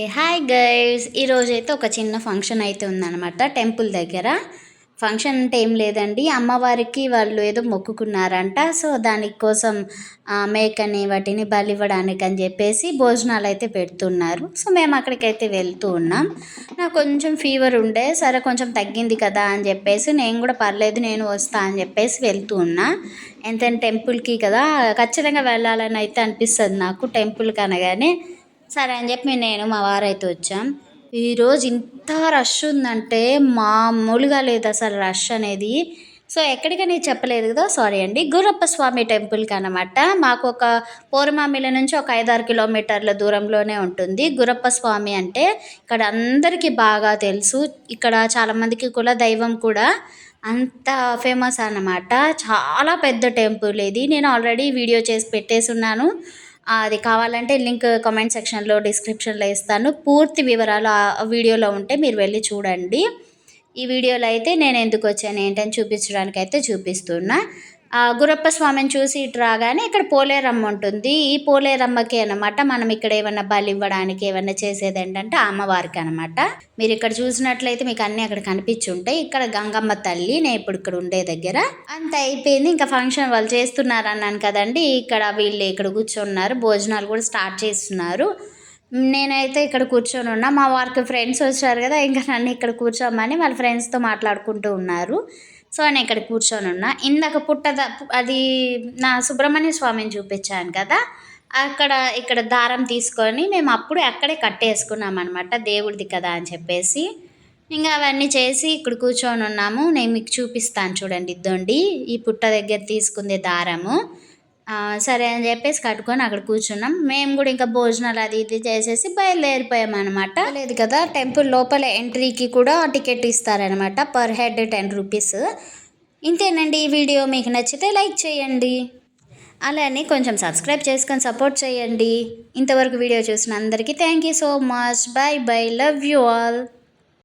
ఏ hi guys. ఈరోజు అయితే ఒక చిన్న ఫంక్షన్ అయితే ఉందన్నమాట టెంపుల్ దగ్గర. ఫంక్షన్ అంటే ఏం లేదండి. అమ్మవారికి వాళ్ళు ఏదో మొక్కుకున్నారంట. సో దానికోసం మేకని వాటిని బలి ఇవ్వడానికి అని చెప్పేసి భోజనాలు అయితే పెడుతున్నారు. సో మేము అక్కడికైతే వెళ్తూ ఉన్నాం. నాకు కొంచెం ఫీవర్ ఉండే. సరే కొంచెం తగ్గింది కదా అని చెప్పేసి నేను కూడా పర్లేదు నేను వస్తా అని చెప్పేసి వెళ్తూ ఉన్నా. ఎంత టెంపుల్కి కదా. ఖచ్చితంగా వెళ్ళాలని అయితే అనిపిస్తుంది నాకు టెంపుల్కి అనగానే. సరే అని చెప్పి నేను మా వారైతే వచ్చాం. ఈరోజు ఇంత రష్ ఉందంటే మామూలుగా లేదు అసలు రష్ అనేది. సో ఎక్కడికని చెప్పలేదు కదా సారీ అండి. గురప్ప స్వామి టెంపుల్కి అనమాట మాకు ఒక పోరమామిల నుంచి ఒక ఐదారు కిలోమీటర్ల దూరంలోనే ఉంటుంది. గురప్ప స్వామి అంటే ఇక్కడ అందరికీ బాగా తెలుసు. ఇక్కడ చాలామందికి కుల దైవం కూడా అంత ఫేమస్ అన్నమాట. చాలా పెద్ద టెంపుల్ ఇది. నేను ఆల్రెడీ వీడియో చేసి పెట్టేసి ఉన్నాను. అది కావాలంటే లింక్ కామెంట్ సెక్షన్లో డిస్క్రిప్షన్లో ఇస్తాను. పూర్తి వివరాలు ఆ వీడియోలో ఉంటే మీరు వెళ్ళి చూడండి. ఈ వీడియోలో అయితే నేను ఎందుకు వచ్చాను ఏంటని చూపించడానికి అయితే చూపిస్తున్నా. గురప్ప స్వామిని చూసి ఇటు రాగానే ఇక్కడ పోలేరమ్మ ఉంటుంది. ఈ పోలేరమ్మకి అనమాట మనం ఇక్కడ ఏమన్నా బలి ఇవ్వడానికి ఏమన్నా చేసేది ఏంటంటే అమ్మవారికి అనమాట మీరు ఇక్కడ చూసినట్లయితే మీకు అన్నీ అక్కడ కనిపించి ఉంటాయి. ఇక్కడ గంగమ్మ తల్లి నేను ఇప్పుడు ఇక్కడ ఉండే దగ్గర. అంత అయిపోయింది. ఇంకా ఫంక్షన్ వాళ్ళు చేస్తున్నారు అన్నాను కదండి. ఇక్కడ వీళ్ళు ఇక్కడ కూర్చున్నారు. భోజనాలు కూడా స్టార్ట్ చేస్తున్నారు. నేనైతే ఇక్కడ కూర్చొని ఉన్నా. మా వారికి ఫ్రెండ్స్ వచ్చారు కదా ఇంకా నన్ను ఇక్కడ కూర్చోమని వాళ్ళ ఫ్రెండ్స్తో మాట్లాడుకుంటూ ఉన్నారు. సో నేను ఇక్కడ కూర్చొని ఉన్నా. ఇందాక పుట్టద అది నా సుబ్రహ్మణ్య స్వామిని చూపించాను కదా అక్కడ ఇక్కడ దారం తీసుకొని మేము అప్పుడు అక్కడే కట్టేసుకున్నాం అనమాట దేవుడిది కదా అని చెప్పేసి. ఇంకా అవన్నీ చేసి ఇక్కడ కూర్చొని ఉన్నాము. నేను మీకు చూపిస్తాను చూడండి ఇద్దండి ఈ పుట్ట దగ్గర తీసుకుందే దారము. సరే అని చెప్పేసి కట్టుకొని అక్కడ కూర్చున్నాం. మేము కూడా ఇంకా భోజనాలు అది ఇది చేసేసి బయలుదేరిపోయాం అనమాట లేదు కదా టెంపుల్ లోపల ఎంట్రీకి కూడా టికెట్ ఇస్తారనమాట పర్ హెడ్ టెన్ రూపీస్. ఇంతేనండి ఈ వీడియో. మీకు నచ్చితే లైక్ చేయండి. అలానే కొంచెం సబ్స్క్రైబ్ చేసుకొని సపోర్ట్ చేయండి. ఇంతవరకు వీడియో చూసిన అందరికీ thank you so much. Bye bye. Love you all.